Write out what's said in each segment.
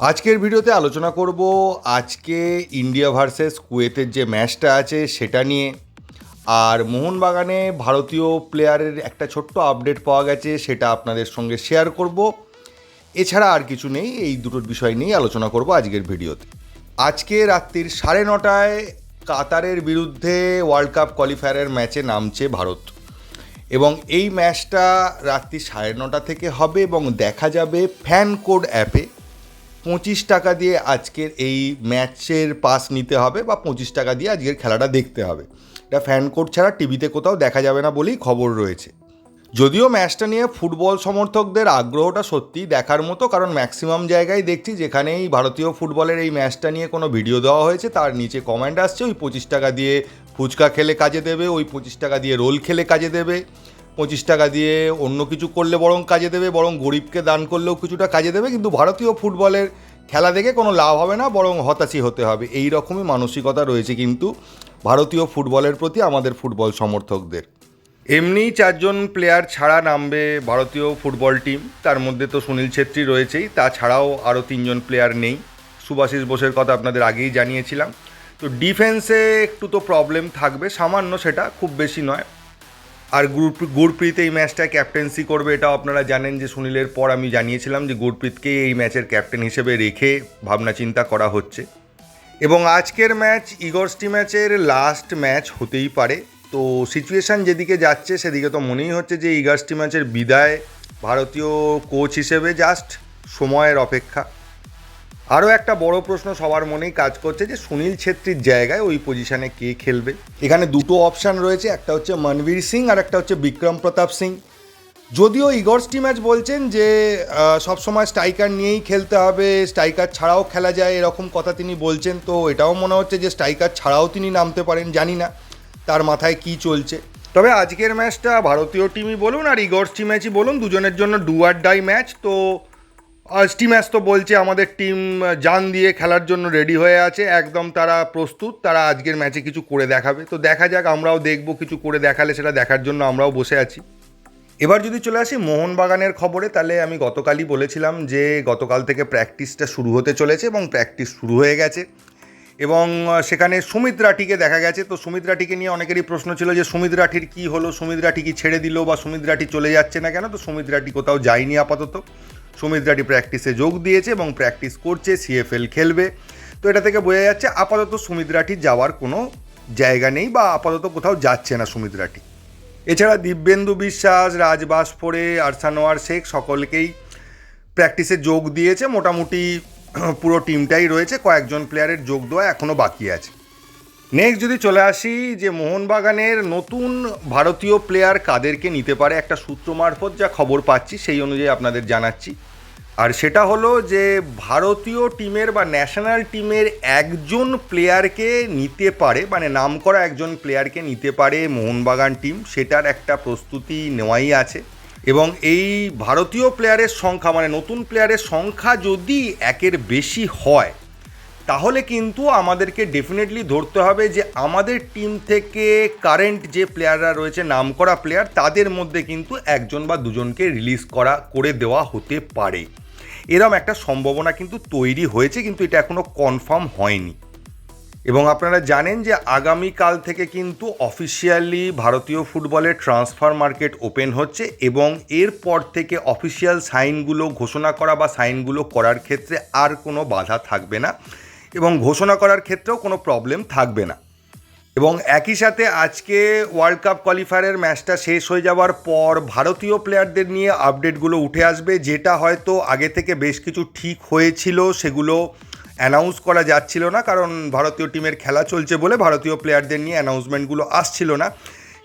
আজকের ভিডিওতে আলোচনা করব আজকে ইন্ডিয়া ভার্সেস কুয়েতের যে ম্যাচটা আছে সেটা নিয়ে। আর মোহনবাগানে ভারতীয় প্লেয়ারের একটা ছোট্ট আপডেট পাওয়া গেছে, সেটা আপনাদের সঙ্গে শেয়ার করব। এছাড়া আর কিছু নেই, এই দুটোর বিষয় নিয়েই আলোচনা করব আজকের ভিডিওতে। আজকে রাত্রির সাড়ে নটায় কাতারের বিরুদ্ধে ওয়ার্ল্ড কাপ কোয়ালিফায়ারের ম্যাচে নামছে ভারত। এবং এই ম্যাচটা রাত্রি সাড়ে নটা থেকে হবে এবং দেখা যাবে ফ্যান কোড অ্যাপে। পঁচিশ টাকা দিয়ে আজকের এই ম্যাচের পাস নিতে হবে বা পঁচিশ টাকা দিয়ে আজকের খেলাটা দেখতে হবে। এটা ফ্যান কোড ছাড়া টিভিতে কোথাও দেখা যাবে না বলেই খবর রয়েছে। যদিও ম্যাচটা নিয়ে ফুটবল সমর্থকদের আগ্রহটা সত্যি দেখার মতো, কারণ ম্যাক্সিমাম জায়গায় দেখছি যেখানেই ভারতীয় ফুটবলের এই ম্যাচটা নিয়ে কোনো ভিডিও দেওয়া হয়েছে, তার নিচে কমেন্ট আসছে, ওই পঁচিশ টাকা দিয়ে ফুচকা খেলে কাজে দেবে, ওই পঁচিশ টাকা দিয়ে রোল খেলে কাজে দেবে, পঁচিশ টাকা দিয়ে অন্য কিছু করলে বরং কাজে দেবে, বরং গরিবকে দান করলেও কিছুটা কাজে দেবে, কিন্তু ভারতীয় ফুটবলের খেলা দেখে কোনো লাভ হবে না, বরং হতাশই হতে হবে। এই রকমই মানসিকতা রয়েছে কিন্তু ভারতীয় ফুটবলের প্রতি আমাদের ফুটবল সমর্থকদের। এমনিই চারজন প্লেয়ার ছাড়া নামবে ভারতীয় ফুটবল টিম তার মধ্যে তো সুনীল ছেত্রী রয়েছেই, তাছাড়াও আরও তিনজন প্লেয়ার নেই। সুভাষিস বোসের কথা আপনাদের আগেই জানিয়েছিলাম। তো ডিফেন্সে একটু তো প্রবলেম থাকবে, সামান্য সেটা, খুব বেশি নয়। আর গুরপ্রীত এই ম্যাচটা ক্যাপ্টেন্সি করবে এটাও আপনারা জানেন যে সুনীলের পর আমি জানিয়েছিলাম যে গুরপ্রীতকে এই ম্যাচের ক্যাপ্টেন হিসেবে রেখে ভাবনা চিন্তা করা হচ্ছে। এবং আজকের ম্যাচ ইগর্সটি ম্যাচের লাস্ট ম্যাচ হতেই পারে। তো সিচুয়েশান যেদিকে যাচ্ছে, সেদিকে তো মনেই হচ্ছে যে ইগার্সটি ম্যাচের বিদায় ভারতীয় কোচ হিসেবে জাস্ট সময়ের অপেক্ষা। আরও একটা বড় প্রশ্ন সবার মনেই কাজ করছে যে সুনীল ছেত্রীর জায়গায় ওই পজিশানে কে খেলবে? এখানে দুটো অপশান রয়েছে, একটা হচ্ছে মনবীর সিং আর একটা হচ্ছে বিক্রম প্রতাপ সিং। যদিও ইগর্সটি ম্যাচ বলছেন যে সবসময় স্ট্রাইকার নিয়েই খেলতে হবে স্ট্রাইকার ছাড়াও খেলা যায় এরকম কথা তিনি বলছেন, তো এটাও মনে হচ্ছে যে স্ট্রাইকার ছাড়াও তিনি নামতে পারেন, জানি না তার মাথায় কি চলছে। তবে আজকের ম্যাচটা ভারতীয় টিমই বলুন আর ইগর্সটি ম্যাচই বলুন, দুজনের জন্য ডু আর ডাই ম্যাচ তো আজটি ম্যাচ তো বলছে আমাদের টিম জান দিয়ে খেলার জন্য রেডি হয়ে আছে। একদম তারা প্রস্তুত, তারা আজকের ম্যাচে কিছু করে দেখাবে। তো দেখা যাক, আমরাও দেখব কিছু করে দেখালে সেটা দেখার জন্য আমরাও বসে আছি। এবার যদি চলে আসি মোহনবাগানের খবরে, তাহলে আমি গতকালই বলেছিলাম যে গতকাল থেকে প্র্যাকটিসটা শুরু হতে চলেছে এবং প্র্যাকটিস শুরু হয়ে গেছে। এবং সেখানে সুমিত রাঠিকে দেখা গেছে। তো সুমিত রাঠিকে নিয়ে অনেকেরই প্রশ্ন ছিল যে সুমিত রাঠির কী হলো, সুমিত রাঠি কি ছেড়ে দিল বা সুমিত রাঠি চলে যাচ্ছে না কেন? তো সুমিত রাঠি কোথাও যায়নি আপাতত। সুমিত রাঠি প্র্যাকটিসে যোগ দিয়েছে এবং প্র্যাকটিস করছে সিএফএল খেলবে। তো এটা থেকে বোঝা যাচ্ছে আপাতত সুমিত রাঠি যাওয়ার কোনো জায়গা নেই বা আপাতত কোথাও যাচ্ছে না সুমিত রাঠি এছাড়া দিব্যেন্দু বিশ্বাস, রাজ বাসফোরে আরসানোয়ার শেখ সকলকেই প্র্যাকটিসে যোগ দিয়েছে। মোটামুটি পুরো টিমটাই রয়েছে। কয়েকজন প্লেয়ারের যোগ দেওয়া এখনও বাকি আছে। নেক্সট যদি চলে আসি যে মোহনবাগানের নতুন ভারতীয় প্লেয়ার কাদেরকে নিতে পারে একটা সূত্র মারফত যা খবর পাচ্ছি, সেই অনুযায়ী আপনাদের জানাচ্ছি। আর সেটা হলো যে ভারতীয় টিমের বা ন্যাশনাল টিমের একজন প্লেয়ারকে নিতে পারে মানে নাম করা একজন প্লেয়ারকে নিতে পারে মোহনবাগান টিম সেটার একটা প্রস্তুতি নেওয়াই আছে। এবং এই ভারতীয় প্লেয়ারের সংখ্যা মানে নতুন প্লেয়ারের সংখ্যা যদি একের বেশি হয় তাহলে কিন্তু আমাদেরকে ডেফিনেটলি ধরতে হবে যে আমাদের টিম থেকে কারেন্ট যে প্লেয়াররা রয়েছে নাম করা প্লেয়ার তাদের মধ্যে কিন্তু একজন বা দুজনকে রিলিজ করা, করে দেওয়া হতে পারে। এরম একটা সম্ভাবনা কিন্তু তৈরি হয়েছে, কিন্তু এটা এখনও কনফার্ম হয়নি। এবং আপনারা জানেন যে আগামীকাল থেকে কিন্তু অফিসিয়ালি ভারতীয় ফুটবলের ট্রান্সফার মার্কেট ওপেন হচ্ছে এবং এরপর থেকে অফিসিয়াল সাইনগুলো ঘোষণা করা বা সাইনগুলো করার ক্ষেত্রে আর কোনো বাধা থাকবে না। এবং ঘোষণা করার ক্ষেত্রেও কোনো প্রবলেম থাকবে না। এবং একই সাথে আজকে ওয়ার্ল্ড কাপ কোয়ালিফায়ারের ম্যাচটা শেষ হয়ে যাওয়ার পর ভারতীয় প্লেয়ারদের নিয়ে আপডেটগুলো উঠে আসবে, যেটা হয়তো আগে থেকে বেশ কিছু ঠিক হয়েছিল, সেগুলো অ্যানাউন্স করা যাচ্ছিল না, কারণ ভারতীয় টিমের খেলা চলছে বলে ভারতীয় প্লেয়ারদের নিয়ে অ্যানাউন্সমেন্টগুলো আসছিল না।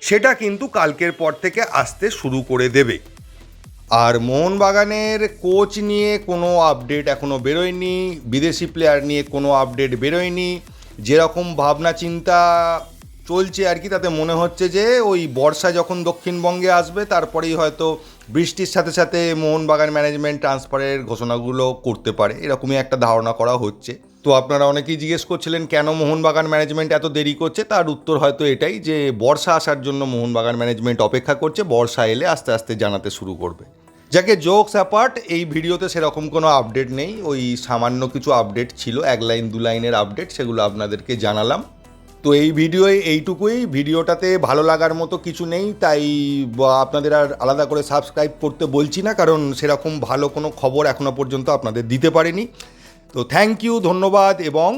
সেটা কিন্তু কালকের পর থেকে আসতে শুরু করে দেবে। আর মোহনবাগানের কোচ নিয়ে কোনো আপডেট এখনও বেরোয়নি, বিদেশি প্লেয়ার নিয়ে কোনো আপডেট বেরোয়নি। যেরকম ভাবনা চিন্তা চলছে আর কি, তাতে মনে হচ্ছে যে ওই বর্ষা যখন দক্ষিণবঙ্গে আসবে, তারপরেই হয়তো বৃষ্টির সাথে সাথে মোহনবাগান ম্যানেজমেন্ট ট্রান্সফারের ঘোষণাগুলো করতে পারে। এরকমই একটা ধারণা করা হচ্ছে। তো আপনারা অনেকেই জিজ্ঞেস করছিলেন, কেন মোহনবাগান ম্যানেজমেন্ট এত দেরি করছে? তার উত্তর হয়তো এটাই যে, বর্ষা আসার জন্য মোহনবাগান ম্যানেজমেন্ট অপেক্ষা করছে, বর্ষা এলে আস্তে আস্তে জানাতে শুরু করবে। যাকে জোকস অ্যাপার্ট এই ভিডিওতে সেরকম কোনো আপডেট নেই। ওই সামান্য কিছু আপডেট ছিল, এক লাইন, দু লাইনের আপডেট সেগুলো আপনাদেরকে জানালাম। তো এই ভিডিওয়ে এইটুকুই। ভিডিওটাতে ভালো লাগার মতো কিছু নেই, তাই আপনাদের আর আলাদা করে সাবস্ক্রাইব করতে বলছি না, কারণ সেরকম ভালো কোনো খবর এখনও পর্যন্ত আপনাদের দিতে পারিনি। তো থ্যাংক ইউ ধন্যবাদ, এবং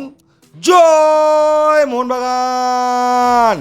জয় মোহনবাগান!